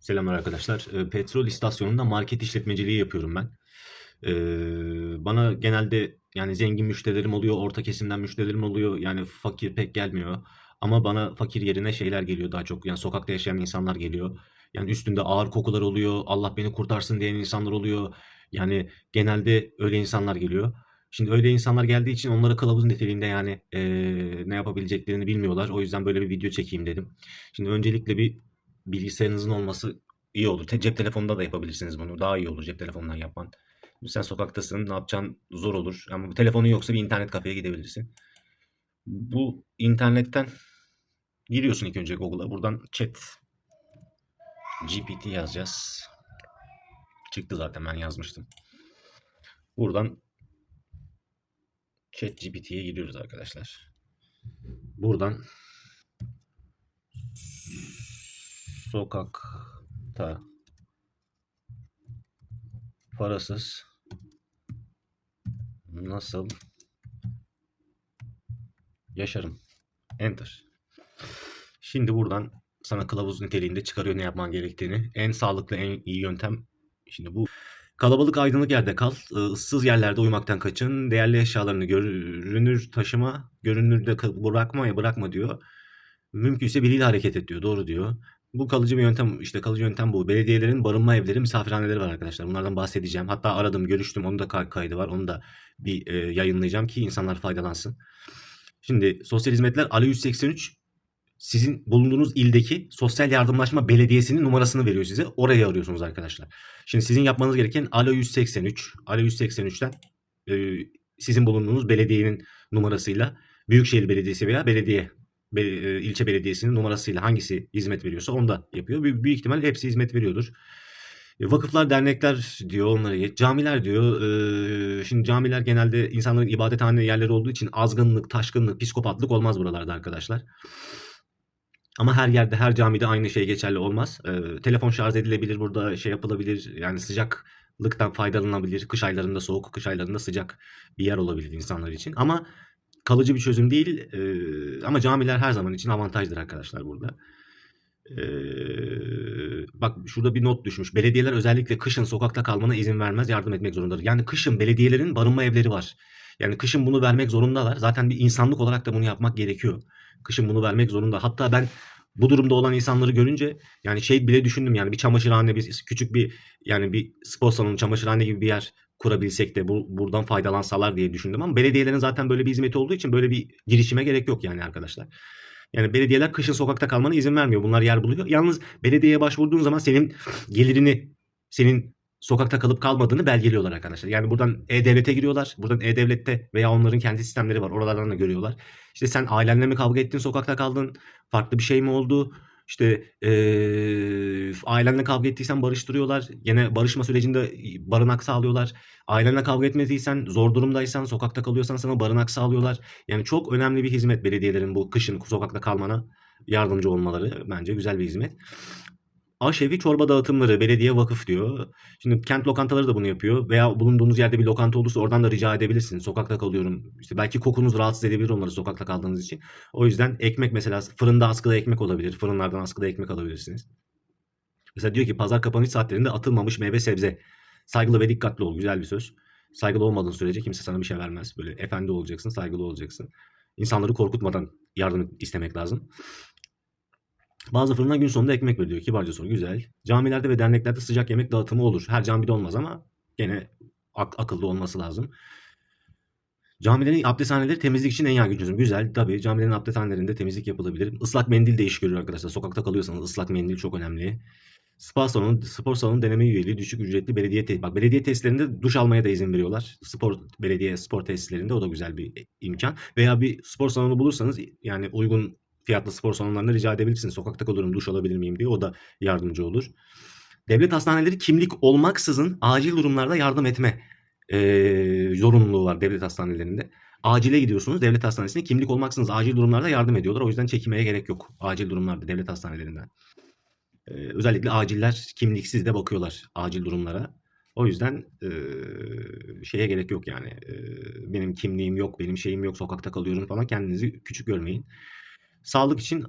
Selamlar arkadaşlar. Eee, petrol istasyonunda market işletmeciliği yapıyorum ben. Eee, bana genelde yani zengin müşterilerim oluyor, orta kesimden müşterilerim oluyor. Yani fakir pek gelmiyor. Ama bana fakir yerine şeyler geliyor daha çok. Yani sokakta yaşayan insanlar geliyor. Yani üstünde ağır kokular oluyor. Allah beni kurtarsın diyen insanlar oluyor. Yani genelde öyle insanlar geliyor. Şimdi öyle insanlar geldiği için onlara kılavuz niteliğinde yani eee, ne yapabileceklerini bilmiyorlar. O yüzden böyle bir video çekeyim dedim. Şimdi öncelikle bir bilgisayarınızın olması iyi olur. Cep telefonunda da yapabilirsiniz bunu. Daha iyi olur cep telefonundan yapman. Şimdi sen sokaktasın, ne yapacağın zor olur. Ama telefonun yoksa bir internet kafeye gidebilirsin. Bu internetten giriyorsun ilk önce Google'a. Buradan chat GPT yazacağız. Çıktı zaten ben yazmıştım. Buradan chat GPT'ye giriyoruz arkadaşlar. Buradan sokakta parasız nasıl yaşarım? Enter. Şimdi buradan sana kılavuz niteliğinde çıkarıyor ne yapman gerektiğini. En sağlıklı, en iyi yöntem şimdi bu. Kalabalık aydınlık yerde kal. ıı, ıssız yerlerde uyumaktan kaçın. Değerli eşyalarını görünür taşıma, görünürde bırakma ya bırakma diyor. Mümkünse biriyle hareket et diyor. Doğru diyor. Bu kalıcı bir yöntem. işte kalıcı yöntem bu. Belediyelerin barınma evleri, misafirhaneleri var arkadaşlar. Bunlardan bahsedeceğim. Hatta aradım, görüştüm. Onun da kay- kaydı var. Onu da bir e, yayınlayacağım ki insanlar faydalansın. Şimdi sosyal hizmetler Ali 183 sizin bulunduğunuz ildeki sosyal yardımlaşma belediyesinin numarasını veriyor size. Orayı arıyorsunuz arkadaşlar. Şimdi sizin yapmanız gereken Alo 183. Alo 183'ten e, sizin bulunduğunuz belediyenin numarasıyla Büyükşehir Belediyesi veya belediye be- e, ilçe belediyesinin numarasıyla hangisi hizmet veriyorsa onu da yapıyor. Büyük, büyük ihtimal hepsi hizmet veriyordur. E, Vakıflar, dernekler diyor onları. Camiler diyor. e, şimdi camiler genelde insanların ibadethane yerleri olduğu için azgınlık, taşkınlık, psikopatlık olmaz buralarda arkadaşlar. Ama her yerde, her camide aynı şey geçerli olmaz. E, telefon şarj edilebilir, burada şey yapılabilir. Yani sıcaklıktan faydalanabilir. Kış aylarında soğuk, kış aylarında sıcak bir yer olabilir insanlar için. Ama kalıcı bir çözüm değil. E, ama camiler her zaman için avantajdır arkadaşlar burada. Ee, bak şurada bir not düşmüş. Belediyeler özellikle kışın sokakta kalmana izin vermez, yardım etmek zorundadır. Yani kışın belediyelerin barınma evleri var. Yani kışın bunu vermek zorundalar. Zaten bir insanlık olarak da bunu yapmak gerekiyor. Kışın bunu vermek zorunda. Hatta ben bu durumda olan insanları görünce yani şey bile düşündüm yani bir çamaşırhane, bir küçük bir yani bir spor salonu, çamaşırhane gibi bir yer kurabilsek de bu, buradan faydalansalar diye düşündüm ama belediyelerin zaten böyle bir hizmeti olduğu için böyle bir girişime gerek yok yani arkadaşlar. Yani belediyeler kışın sokakta kalmana izin vermiyor. Bunlar yer buluyor. Yalnız belediyeye başvurduğun zaman senin gelirini, senin sokakta kalıp kalmadığını belgeliyorlar arkadaşlar. Yani buradan E-Devlet'e giriyorlar. Buradan E-Devlet'te veya onların kendi sistemleri var. Oralardan da görüyorlar. İşte sen ailenle mi kavga ettin, sokakta kaldın? Farklı bir şey mi oldu? İşte eee ailenle kavga ettiysen barıştırıyorlar. Yine barışma sürecinde barınak sağlıyorlar. Ailenle kavga etmediysen, zor durumdaysan, sokakta kalıyorsan sana barınak sağlıyorlar. Yani çok önemli bir hizmet belediyelerin bu kışın sokakta kalmana yardımcı olmaları bence güzel bir hizmet. Aşevi çorba dağıtımları belediye vakıf diyor. Şimdi kent lokantaları da bunu yapıyor veya bulunduğunuz yerde bir lokanta olursa oradan da rica edebilirsiniz. Sokakta kalıyorum. İşte belki kokunuz rahatsız edebilir onları sokakta kaldığınız için. O yüzden ekmek mesela fırında askıda ekmek olabilir. Fırınlardan askıda ekmek alabilirsiniz. Mesela diyor ki pazar kapanış saatlerinde atılmamış meyve sebze. Saygılı ve dikkatli ol. Güzel bir söz. Saygılı olmadığın sürece kimse sana bir şey vermez. Böyle efendi olacaksın, saygılı olacaksın. İnsanları korkutmadan yardım istemek lazım. Bazı fırınlar gün sonunda ekmek veriyor. Kibarca soru. Güzel. Camilerde ve derneklerde sıcak yemek dağıtımı olur. Her camide olmaz ama gene ak- akıllı olması lazım. Camilerin abdesthaneleri temizlik için en yaygın çözüm. Güzel. Tabii camilerin abdesthanelerinde temizlik yapılabilir. Islak mendil de iş görüyor arkadaşlar. Sokakta kalıyorsanız ıslak mendil çok önemli. Spor salonu, spor salonu deneme üyeliği düşük ücretli belediye te- bak belediye tesislerinde duş almaya da izin veriyorlar. Spor belediye spor tesislerinde o da güzel bir imkan. Veya bir spor salonu bulursanız yani uygun fiyatlı spor salonlarına rica edebilirsiniz. Sokakta kalıyorum duş alabilir miyim diye o da yardımcı olur. Devlet hastaneleri kimlik olmaksızın acil durumlarda yardım etme eee, zorunluluğu var devlet hastanelerinde. Acile gidiyorsunuz devlet hastanesine kimlik olmaksızın acil durumlarda yardım ediyorlar. O yüzden çekinmeye gerek yok acil durumlarda devlet hastanelerinden. Ee, özellikle aciller kimliksiz de bakıyorlar acil durumlara. O yüzden e, şeye gerek yok yani. E, benim kimliğim yok, benim şeyim yok, sokakta kalıyorum falan. Kendinizi küçük görmeyin. Sağlık için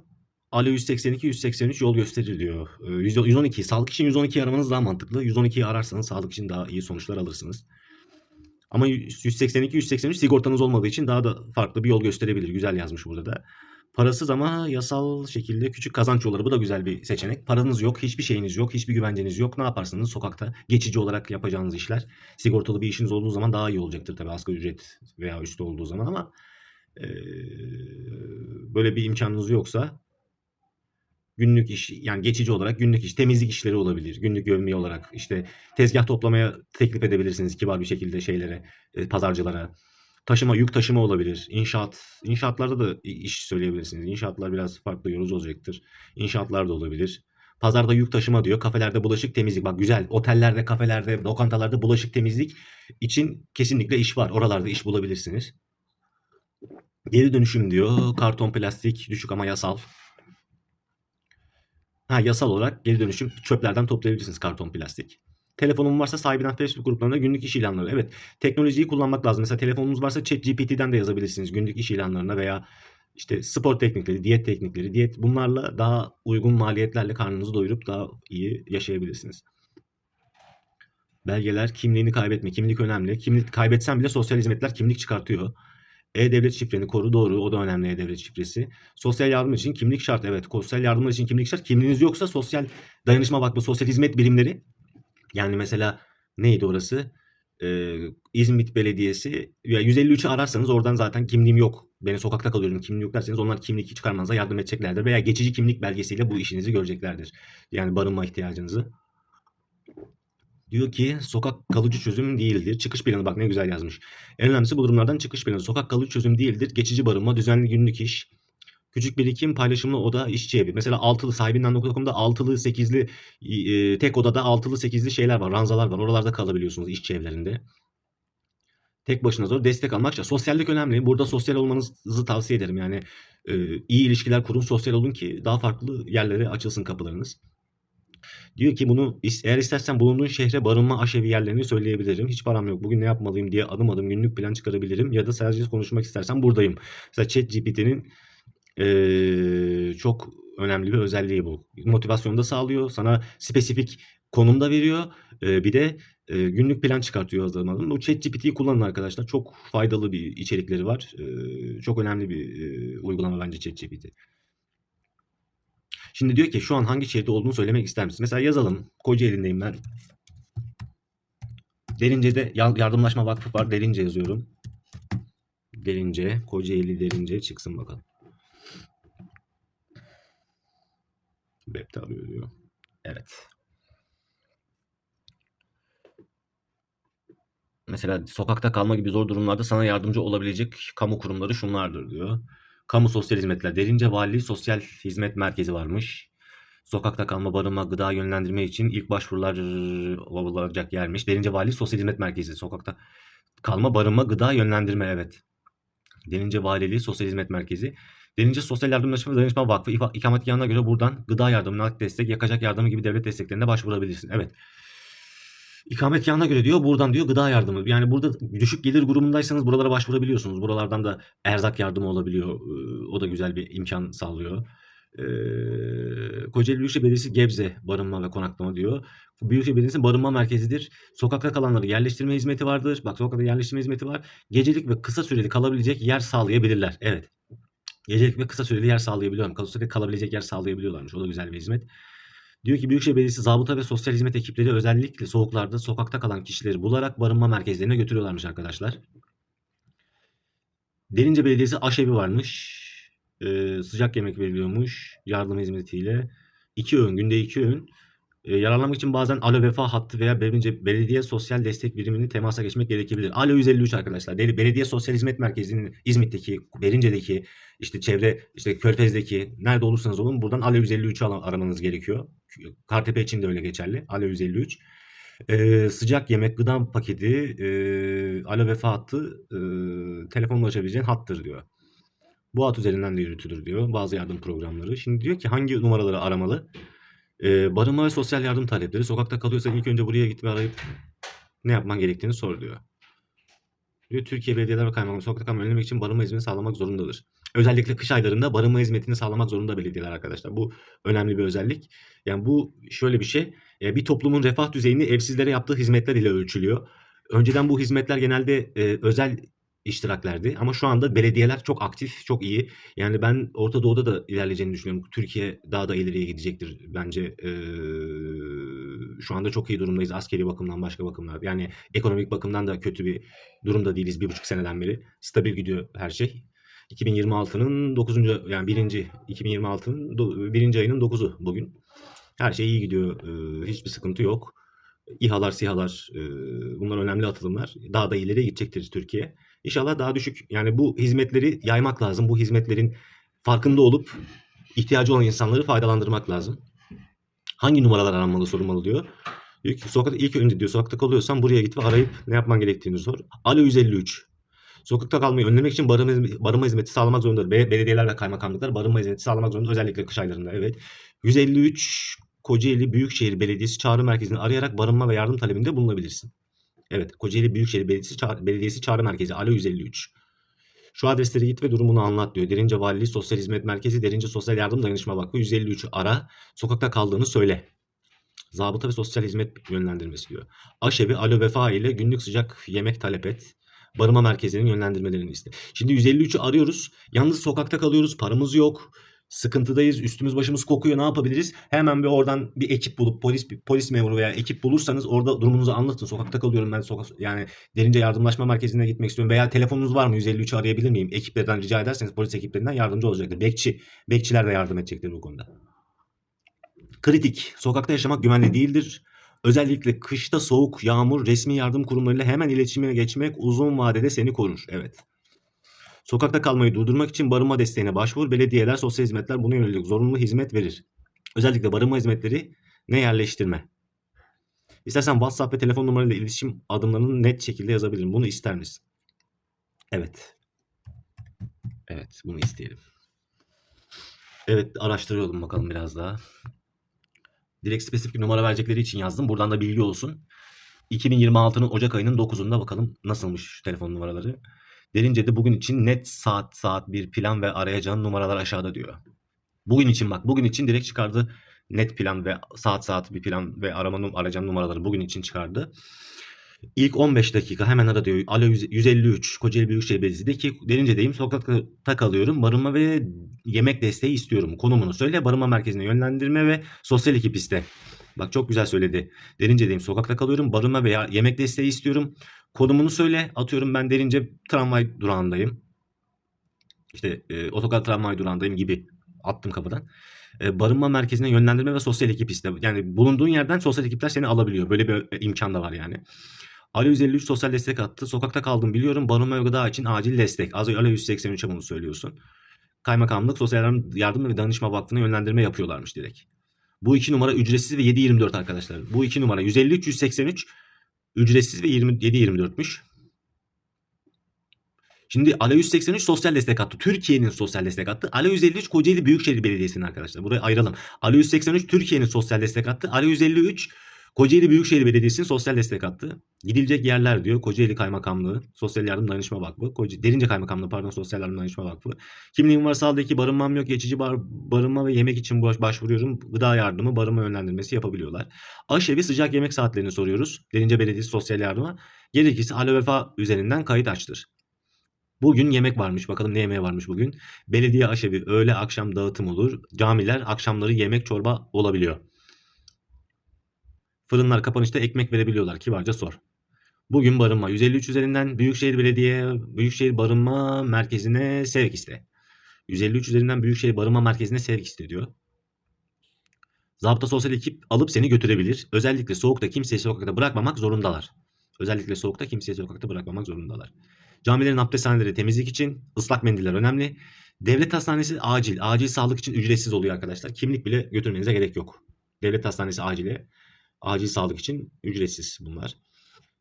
Alo 182 183 yol gösterir diyor. Ee, 100 112 sağlık için 112'yi aramanız daha mantıklı. 112'yi ararsanız sağlık için daha iyi sonuçlar alırsınız. Ama 182 183 sigortanız olmadığı için daha da farklı bir yol gösterebilir. Güzel yazmış burada da. Parasız ama yasal şekilde küçük kazanç yolları. Bu da güzel bir seçenek. Paranız yok, hiçbir şeyiniz yok, hiçbir güvenceniz yok. Ne yaparsınız sokakta? Geçici olarak yapacağınız işler. Sigortalı bir işiniz olduğu zaman daha iyi olacaktır tabii asgari ücret veya üstü olduğu zaman ama eee, böyle bir imkanınız yoksa günlük iş yani geçici olarak günlük iş temizlik işleri olabilir. Günlük yevmiye olarak işte tezgah toplamaya teklif edebilirsiniz kibar bir şekilde şeylere, e, pazarcılara. Taşıma, yük taşıma olabilir. İnşaat, inşaatlarda da iş söyleyebilirsiniz. İnşaatlar biraz farklı yorucu olacaktır. İnşaatlar da olabilir. Pazarda yük taşıma diyor. Kafelerde bulaşık temizlik. Bak güzel. Otellerde, kafelerde, lokantalarda bulaşık temizlik için kesinlikle iş var. Oralarda iş bulabilirsiniz. Geri dönüşüm diyor. Karton, plastik, düşük ama yasal. Ha yasal olarak geri dönüşüm çöplerden toplayabilirsiniz karton plastik. Telefonum varsa sahibinden Facebook gruplarında günlük iş ilanları. Evet teknolojiyi kullanmak lazım. Mesela telefonunuz varsa ChatGPT'den de yazabilirsiniz günlük iş ilanlarına veya işte spor teknikleri, diyet teknikleri, diyet bunlarla daha uygun maliyetlerle karnınızı doyurup daha iyi yaşayabilirsiniz. Belgeler, kimliğini kaybetme. Kimlik önemli. Kimlik kaybetsen bile sosyal hizmetler kimlik çıkartıyor. E-Devlet şifreni koru doğru. O da önemli E-Devlet şifresi. Sosyal yardım için kimlik şart. Evet. Sosyal yardımlar için kimlik şart. Kimliğiniz yoksa sosyal dayanışma vakfı, sosyal hizmet birimleri yani mesela neydi orası? Ee, İzmit Belediyesi ya 153'ü ararsanız oradan zaten kimliğim yok. Ben sokakta kalıyorum kimliğim yok derseniz onlar kimlik çıkarmanıza yardım edeceklerdir. Veya geçici kimlik belgesiyle bu işinizi göreceklerdir. Yani barınma ihtiyacınızı. Diyor ki sokak kalıcı çözüm değildir. Çıkış planı bak ne güzel yazmış. En önemlisi bu durumlardan çıkış planı. Sokak kalıcı çözüm değildir. Geçici barınma, düzenli günlük iş, küçük birikim, paylaşımlı oda, işçi evi. Mesela altılı sahibinden.com'da altılı, sekizli e, tek odada altılı, sekizli şeyler var. Ranzalar var. Oralarda kalabiliyorsunuz işçi evlerinde. Tek başına zor. Destek almak. Sosyallik önemli. Burada sosyal olmanızı tavsiye ederim. Yani e, iyi ilişkiler kurun, sosyal olun ki daha farklı yerlere açılsın kapılarınız. Diyor ki bunu eğer istersen bulunduğun şehre barınma aşevi yerlerini söyleyebilirim. Hiç param yok. Bugün ne yapmalıyım diye adım adım günlük plan çıkarabilirim. Ya da sadece konuşmak istersen buradayım. Mesela ChatGPT'nin eee, çok önemli bir özelliği bu. Motivasyonu da sağlıyor. Sana spesifik konumda veriyor. Eee, bir de eee, günlük plan çıkartıyor hazırlamadan. Bu ChatGPT'yi kullanın arkadaşlar. Çok faydalı bir içerikleri var. Eee, çok önemli bir eee, uygulama bence ChatGPT. Şimdi diyor ki şu an hangi şehirde olduğunu söylemek ister misin? Mesela yazalım. Kocaeli'ndeyim ben. Derince'de ya- Yardımlaşma Vakfı var. Derince yazıyorum. Derince. Kocaeli Derince çıksın bakalım. Web'de arıyor diyor. Evet. Mesela sokakta kalma gibi zor durumlarda sana yardımcı olabilecek kamu kurumları şunlardır diyor. Kamu sosyal hizmetler. Derince Valiliği Sosyal Hizmet Merkezi varmış. Sokakta kalma, barınma, gıda yönlendirme için ilk başvurular olacak yermiş. Derince Valiliği Sosyal Hizmet Merkezi. Sokakta kalma, barınma, gıda yönlendirme evet. Derince Valiliği Sosyal Hizmet Merkezi. Derince Sosyal Yardımlaşma ve Dayanışma Vakfı ikametgahına göre buradan gıda yardımı, nakit destek, yakacak yardımı gibi devlet desteklerine başvurabilirsin. Evet. İkametgahına göre diyor buradan diyor gıda yardımı. Yani burada düşük gelir grubundaysanız buralara başvurabiliyorsunuz. Buralardan da erzak yardımı olabiliyor. Ee, O da güzel bir imkan sağlıyor. Ee, Kocaeli Büyükşehir Belediyesi Gebze barınma ve konaklama diyor. Büyükşehir Belediyesi barınma merkezidir. Sokakta kalanları yerleştirme hizmeti vardır. Bak sokakta yerleştirme hizmeti var. Gecelik ve kısa süreli kalabilecek yer sağlayabilirler. Evet. Gecelik ve kısa süreli yer sağlayabiliyorlar. Kısa kalabilecek yer sağlayabiliyorlarmış. O da güzel bir hizmet. Diyor ki Büyükşehir Belediyesi zabıta ve sosyal hizmet ekipleri özellikle soğuklarda sokakta kalan kişileri bularak barınma merkezlerine götürüyorlarmış arkadaşlar. Derince Belediyesi aşevi varmış. Ee, sıcak yemek veriliyormuş yardım hizmetiyle. İki öğün, günde iki öğün. Ee, yararlanmak için bazen Alo Vefa hattı veya Derince Belediye Sosyal Destek Birimini temasa geçmek gerekebilir. Alo 153 arkadaşlar. Deli- Belediye Sosyal Hizmet Merkezi'nin İzmit'teki, Derince'deki, işte çevre, işte Körfez'deki nerede olursanız olun buradan Alo 153'ü ala- aramanız gerekiyor. Kartepe için de öyle geçerli. Alo 153. Ee, sıcak yemek, gıda paketi, e, Alo Vefa hattı e, telefonla ulaşabileceğin hattır diyor. Bu hat üzerinden de yürütülür diyor bazı yardım programları. Şimdi diyor ki hangi numaraları aramalı? Ee, barınma ve sosyal yardım talepleri. Sokakta kalıyorsan ilk önce buraya git ve arayıp ne yapman gerektiğini sor diyor. Diyor Türkiye Belediyeler ve Kaymakamlığı sokakta kalmayı önlemek için barınma hizmeti sağlamak zorundadır. Özellikle kış aylarında barınma hizmetini sağlamak zorunda belediyeler arkadaşlar. Bu önemli bir özellik. Yani bu şöyle bir şey. e, Bir toplumun refah düzeyini evsizlere yaptığı hizmetler ile ölçülüyor. Önceden bu hizmetler genelde e, özel iştiraklerdi ama şu anda belediyeler çok aktif, çok iyi. Yani ben Orta Doğu'da da ilerleyeceğini düşünüyorum. Türkiye daha da ileriye gidecektir bence. Ee, şu anda çok iyi durumdayız askeri bakımdan, başka bakımlar. Yani ekonomik bakımdan da kötü bir durumda değiliz bir buçuk seneden beri. Stabil gidiyor her şey. 2026'nın 9. yani birinci 2026'nın do- birinci ayının 9'u bugün. Her şey iyi gidiyor. Ee, hiçbir sıkıntı yok. İHA'lar, SİHA'lar e, bunlar önemli atılımlar. Daha da ileriye gidecektir Türkiye. İnşallah daha düşük. Yani bu hizmetleri yaymak lazım. Bu hizmetlerin farkında olup ihtiyacı olan insanları faydalandırmak lazım. Hangi numaralar aranmalı sorulmalı diyor. Diyor ki sokak, ilk önce diyor sokakta kalıyorsan buraya git ve arayıp ne yapman gerektiğini sor. Alo 153. Sokakta kalmayı önlemek için barınma, hizmeti- barınma hizmeti sağlamak zorundadır. Be- Belediyeler ve kaymakamlıklar barınma hizmeti sağlamak zorunda. Özellikle kış aylarında. Evet. 153 Kocaeli Büyükşehir Belediyesi çağrı merkezini arayarak barınma ve yardım talebinde bulunabilirsin. Evet, Kocaeli Büyükşehir Belediyesi, çağrı, Belediyesi Çağrı Merkezi Alo 153. Şu adreslere git ve durumunu anlat diyor. Derince Valiliği Sosyal Hizmet Merkezi, Derince Sosyal Yardım Dayanışma Vakfı 153 ara. Sokakta kaldığını söyle. Zabıta ve Sosyal Hizmet yönlendirmesi diyor. Aşevi Alo Vefa ile günlük sıcak yemek talep et. Barınma merkezinin yönlendirmelerini iste. Şimdi 153'ü arıyoruz. Yalnız sokakta kalıyoruz. Paramız yok. Sıkıntıdayız. Üstümüz başımız kokuyor. Ne yapabiliriz? Hemen bir oradan bir ekip bulup polis polis memuru veya ekip bulursanız orada durumunuzu anlatın. Sokakta kalıyorum ben sokak yani derince yardımlaşma merkezine gitmek istiyorum veya telefonunuz var mı 153'ü arayabilir miyim? Ekiplerden rica ederseniz polis ekiplerinden yardımcı olacaktır. Bekçi, bekçiler de yardım edecektir bu konuda. Kritik. Sokakta yaşamak güvenli değildir. Özellikle kışta soğuk, yağmur, resmi yardım kurumlarıyla hemen iletişime geçmek uzun vadede seni korur. Evet. Sokakta kalmayı durdurmak için barınma desteğine başvur. Belediyeler, sosyal hizmetler buna yönelik zorunlu hizmet verir. Özellikle barınma hizmetleri ne yerleştirme. İstersen WhatsApp ve telefon numarayla iletişim adımlarını net şekilde yazabilirim. Bunu ister misin? Evet. Evet, bunu isteyelim. Evet, araştırıyordum bakalım biraz daha. Direkt spesifik numara verecekleri için yazdım. Buradan da bilgi olsun. 2026'nın Ocak ayının 9'unda bakalım nasılmış telefon numaraları. Derince'de bugün için net saat saat bir plan ve arayacağın numaralar aşağıda diyor. Bugün için bak bugün için direkt çıkardı net plan ve saat saat bir plan ve arama num arayacağın numaraları bugün için çıkardı. İlk 15 dakika hemen ara diyor. Alo 100 153 Kocaeli Büyükşehir Belediyesi'ndeki Derince'deyim. Sokakta kalıyorum. Barınma ve yemek desteği istiyorum. Konumunu söyle. Barınma merkezine yönlendirme ve sosyal ekip iste. Bak çok güzel söyledi. Derince'deyim. Sokakta kalıyorum. Barınma veya yemek desteği istiyorum. Konumunu söyle. Atıyorum ben Derince tramvay durağındayım. İşte e, otokar tramvay durağındayım gibi attım kapıdan. E, barınma merkezine yönlendirme ve sosyal ekip iste. Yani bulunduğun yerden sosyal ekipler seni alabiliyor. Böyle bir e, imkan da var yani. Alo 153 sosyal destek attı. Sokakta kaldım biliyorum. Barınma ve gıda için acil destek. Az önce Alo 183'e bunu söylüyorsun. Kaymakamlık Sosyal Yardım- ve Danışma Vakfı'na yönlendirme yapıyorlarmış direkt. Bu iki numara ücretsiz ve 7-24 arkadaşlar. Bu iki numara 153 183 ücretsiz ve 20 7-24'müş. Şimdi Alo 183 sosyal destek attı. Türkiye'nin sosyal destek attı. Alo 153 Kocaeli Büyükşehir Belediyesi'nin arkadaşlar. Burayı ayıralım. Alo 183 Türkiye'nin sosyal destek attı. Alo 153 Kocaeli Büyükşehir Belediyesi'nin sosyal destek attı. Gidilecek yerler diyor. Kocaeli Kaymakamlığı, Sosyal Yardım Danışma Vakfı, Koca, Derince Kaymakamlığı pardon Sosyal Yardım Danışma Vakfı. Kimliğim var sağlıktaki barınmam yok. Geçici bar, barınma ve yemek için baş, başvuruyorum. Gıda yardımı, barınma yönlendirmesi yapabiliyorlar. Aşevi sıcak yemek saatlerini soruyoruz. Derince Belediyesi Sosyal Yardıma. Gerekirse Alo Vefa üzerinden kayıt açtır. Bugün yemek varmış. Bakalım ne yemeği varmış bugün. Belediye aşevi öğle akşam dağıtım olur. Camiler akşamları yemek çorba olabiliyor. Fırınlar kapanışta ekmek verebiliyorlar. Kibarca sor. Bugün barınma 153 üzerinden Büyükşehir Belediye Büyükşehir Barınma Merkezi'ne sevk iste. 153 üzerinden Büyükşehir Barınma Merkezi'ne sevk iste diyor. Zabıta sosyal ekip alıp seni götürebilir. Özellikle soğukta kimseyi sokakta bırakmamak zorundalar. Özellikle soğukta kimseyi sokakta bırakmamak zorundalar. Camilerin abdesthaneleri temizlik için ıslak mendiller önemli. Devlet hastanesi acil. Acil sağlık için ücretsiz oluyor arkadaşlar. Kimlik bile götürmenize gerek yok. Devlet hastanesi acile. Acil sağlık için ücretsiz bunlar.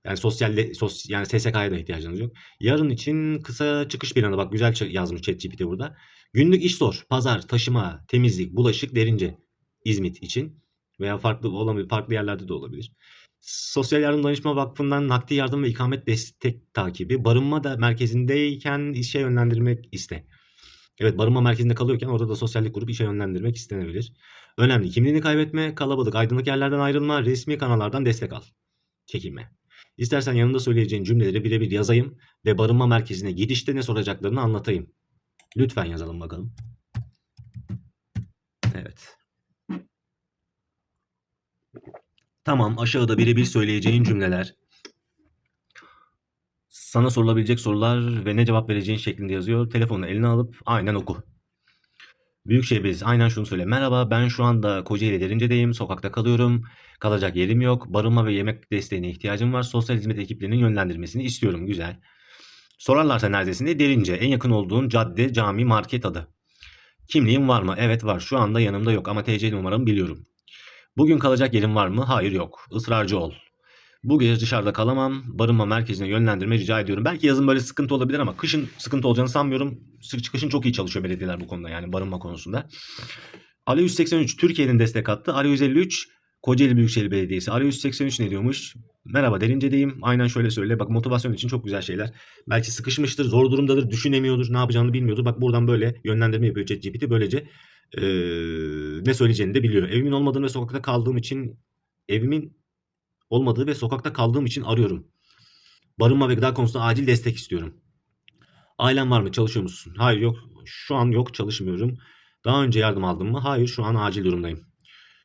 Yani sosyal sos, yani SSK'ya da ihtiyacınız yok. Yarın için kısa çıkış planı bak güzel yazmış ChatGPT burada. Günlük iş zor. Pazar, taşıma, temizlik, bulaşık derince İzmit için veya farklı olabilir, farklı yerlerde de olabilir. Sosyal Yardım Danışma Vakfı'ndan nakdi yardım ve ikamet destek takibi. Barınma da merkezindeyken işe yönlendirmek iste. Evet barınma merkezinde kalıyorken orada da sosyallik kurup işe yönlendirmek istenebilir. Önemli. Kimliğini kaybetme, kalabalık, aydınlık yerlerden ayrılma, resmi kanallardan destek al. Çekinme. İstersen yanında söyleyeceğin cümleleri birebir yazayım ve barınma merkezine gidişte ne soracaklarını anlatayım. Lütfen yazalım bakalım. Evet. Tamam aşağıda birebir söyleyeceğin cümleler. Sana sorulabilecek sorular ve ne cevap vereceğin şeklinde yazıyor. Telefonu eline alıp aynen oku. Büyükşehir Belediyesi aynen şunu söyle. Merhaba ben şu anda Kocaeli Derince'deyim. Sokakta kalıyorum. Kalacak yerim yok. Barınma ve yemek desteğine ihtiyacım var. Sosyal hizmet ekiplerinin yönlendirmesini istiyorum. Güzel. Sorarlarsa neredesin diye Derince. En yakın olduğun cadde, cami, market adı. Kimliğin var mı? Evet var. Şu anda yanımda yok ama TC numaramı biliyorum. Bugün kalacak yerin var mı? Hayır yok. Israrcı ol. Bu gece dışarıda kalamam. Barınma merkezine yönlendirme rica ediyorum. Belki yazın böyle sıkıntı olabilir ama kışın sıkıntı olacağını sanmıyorum. Kışın çok iyi çalışıyor belediyeler bu konuda yani barınma konusunda. Ali 183 Türkiye'nin destek attı. Ali 153 Kocaeli Büyükşehir Belediyesi. Ali 183 ne diyormuş? Merhaba Derince'deyim. Aynen şöyle söyle. Bak motivasyon için çok güzel şeyler. Belki sıkışmıştır, zor durumdadır, düşünemiyordur, ne yapacağını bilmiyordur. Bak buradan böyle yönlendirme yapıyor ChatGPT. Böylece ee, ne söyleyeceğini de biliyor. Evimin olmadığını ve sokakta kaldığım için evimin olmadığı ve sokakta kaldığım için arıyorum. Barınma ve gıda konusunda acil destek istiyorum. Ailen var mı? Çalışıyor musun? Hayır yok. Şu an yok çalışmıyorum. Daha önce yardım aldın mı? Hayır şu an acil durumdayım.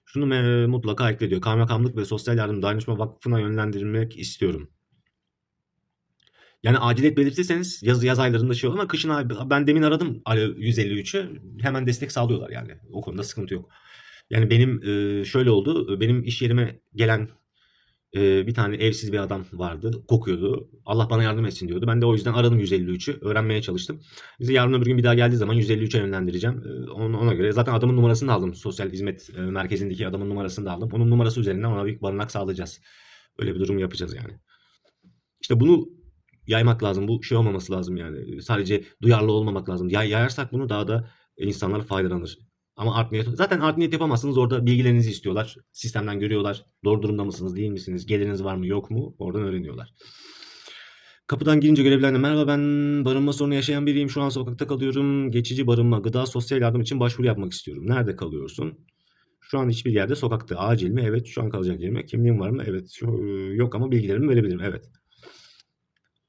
Şunu mutlaka ekle diyor. Kaymakamlık ve Sosyal Yardım Dayanışma Vakfı'na yönlendirmek istiyorum. Yani aciliyet belirtirseniz yaz, yaz aylarında şey olur ama kışın ben demin aradım Alo 153'ü hemen destek sağlıyorlar yani. O konuda sıkıntı yok. Yani benim şöyle oldu. Benim iş yerime gelen e, bir tane evsiz bir adam vardı. Kokuyordu. Allah bana yardım etsin diyordu. Ben de o yüzden aradım 153'ü. Öğrenmeye çalıştım. Bize yarın öbür gün bir daha geldiği zaman 153'e yönlendireceğim. E, ona, göre. Zaten adamın numarasını da aldım. Sosyal hizmet e, merkezindeki adamın numarasını da aldım. Onun numarası üzerinden ona bir barınak sağlayacağız. Öyle bir durum yapacağız yani. İşte bunu yaymak lazım. Bu şey olmaması lazım yani. Sadece duyarlı olmamak lazım. Yay, yayarsak bunu daha da insanlar faydalanır. Ama art niyet, zaten art niyet yapamazsınız. Orada bilgilerinizi istiyorlar. Sistemden görüyorlar. Doğru durumda mısınız, değil misiniz? Geliriniz var mı, yok mu? Oradan öğreniyorlar. Kapıdan girince görevlilerine merhaba ben barınma sorunu yaşayan biriyim. Şu an sokakta kalıyorum. Geçici barınma, gıda, sosyal yardım için başvuru yapmak istiyorum. Nerede kalıyorsun? Şu an hiçbir yerde sokakta. Acil mi? Evet. Şu an kalacak yerim yok. Kimliğim var mı? Evet. Şu, yok ama bilgilerimi verebilirim. Evet.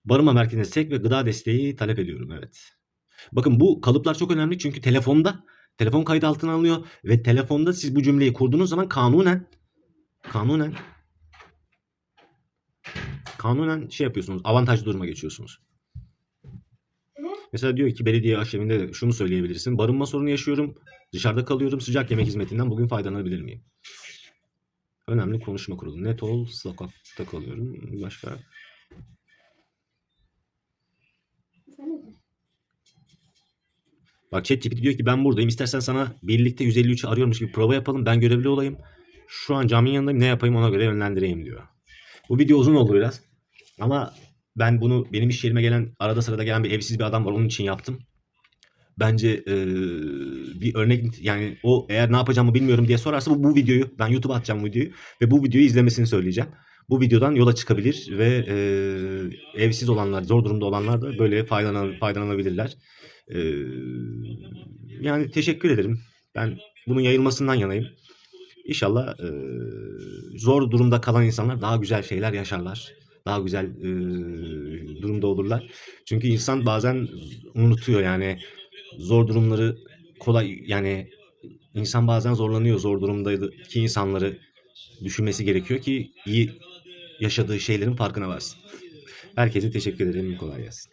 Barınma merkezine sek ve gıda desteği talep ediyorum. Evet. Bakın bu kalıplar çok önemli çünkü telefonda telefon kaydı altına alıyor ve telefonda siz bu cümleyi kurduğunuz zaman kanunen kanunen kanunen şey yapıyorsunuz. Avantajlı duruma geçiyorsunuz. Mesela diyor ki belediye aşevinde de şunu söyleyebilirsin. Barınma sorunu yaşıyorum. Dışarıda kalıyorum. Sıcak yemek hizmetinden bugün faydalanabilir miyim? Önemli konuşma kurulu. Net ol. Sokakta kalıyorum. Başka? Bak ChatGPT diyor ki ben buradayım. İstersen sana birlikte 153'ü arıyormuş gibi prova yapalım. Ben görevli olayım. Şu an caminin yanındayım. Ne yapayım ona göre yönlendireyim diyor. Bu video uzun oldu biraz. Ama ben bunu benim iş yerime gelen arada sırada gelen bir evsiz bir adam var. Onun için yaptım. Bence eee, bir örnek yani o eğer ne yapacağımı bilmiyorum diye sorarsa bu, bu videoyu ben YouTube'a atacağım bu videoyu ve bu videoyu izlemesini söyleyeceğim. Bu videodan yola çıkabilir ve eee, evsiz olanlar, zor durumda olanlar da böyle faydalan, faydalanabilirler. Eee, yani teşekkür ederim. Ben bunun yayılmasından yanayım. İnşallah eee, zor durumda kalan insanlar daha güzel şeyler yaşarlar. Daha güzel eee, durumda olurlar. Çünkü insan bazen unutuyor yani zor durumları kolay yani insan bazen zorlanıyor zor durumdaki insanları düşünmesi gerekiyor ki iyi yaşadığı şeylerin farkına varsın. Herkese teşekkür ederim. Kolay gelsin.